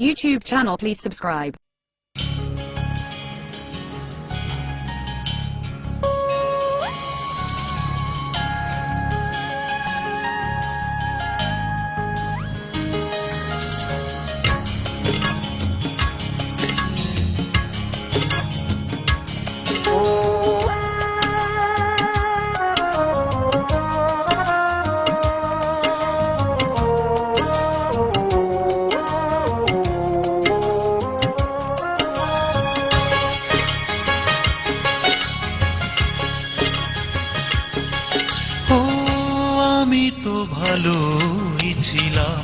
YouTube channel please subscribe. ভালোই ছিলাম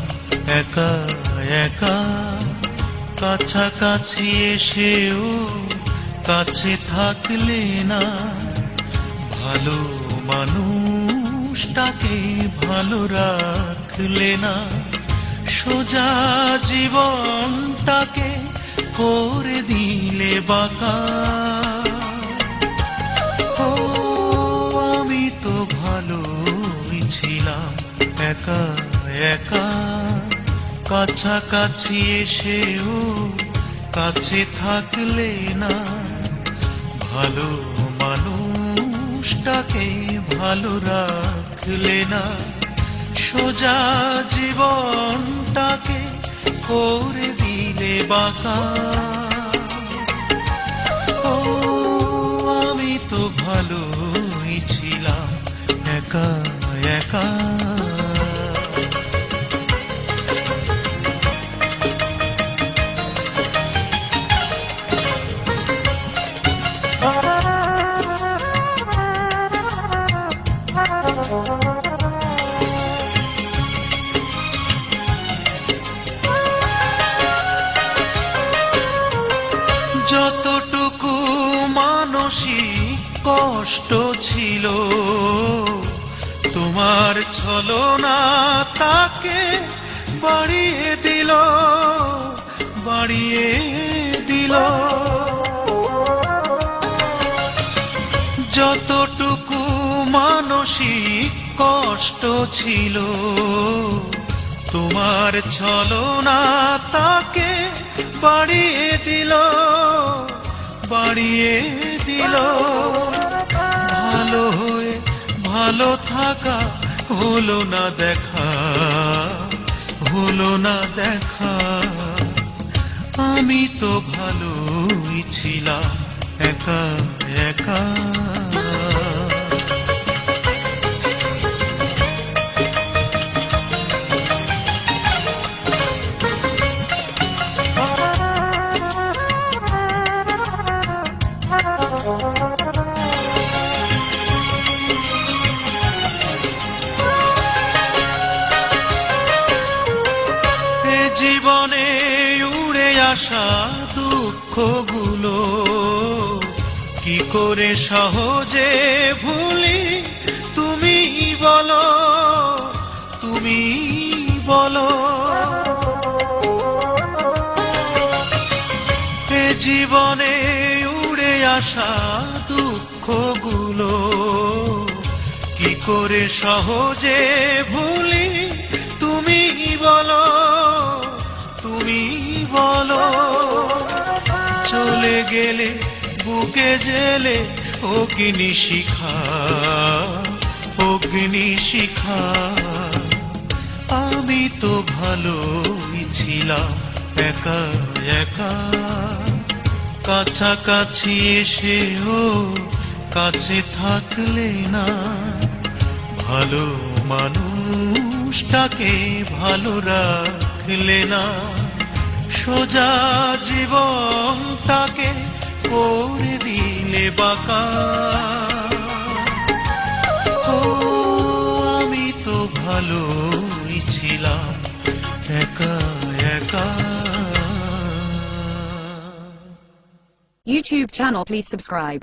একা একা। কাছাকাছি এসেও কাছে থাকলে না। ভালো মানুষটাকে ভালো রাখলে না। সোজা জীবনটাকে করে দিলে বাঁকা। ও, আমি তো ভালোই ছিলাম একা একা। কাছাকাছি এসেও কাছে থাকলে না। ভালো মানুষটাকে ভালো রাখলে না। সোজা জীবনটাকে করে দিলে বাঁকা। ও, আমি তো ভালোই মানসিক কষ্ট ছিল। তোমার ছলনা তাকে বাড়িয়ে দিল বাড়িয়ে দিল। যতটুকু মানসিক কষ্ট ছিল, তোমার ছলনা তাকে বাড়িয়ে দিল। বাড়িয়ে দিল। ভালো হয়ে ভালো থাকা হলো না দেখা, হলো না দেখা। আমি তো ভালোই ছিলাম একা একা। আসা দুঃখগুলো কি করে সহজে ভুলি? তুমি বলো তুমি বলো। এ জীবনে উড়ে আসা দুঃখগুলো কি করে সহজে ভুলি? তুমি বলো। গেলে বুকে জেলে অগ্নি শিখা অগ্নি শিখা। আমি তো ভালোই ছিলাম একা একা। কাছাকাছি এসেও কাছে থাকলে না। ভালো মানুষটাকে ভালো রাখলে না। সোজা জীবনটাকে করে দিলে বাঁকা ও আমি তো ভালোই ছিলাম একা একা YouTube channel please subscribe.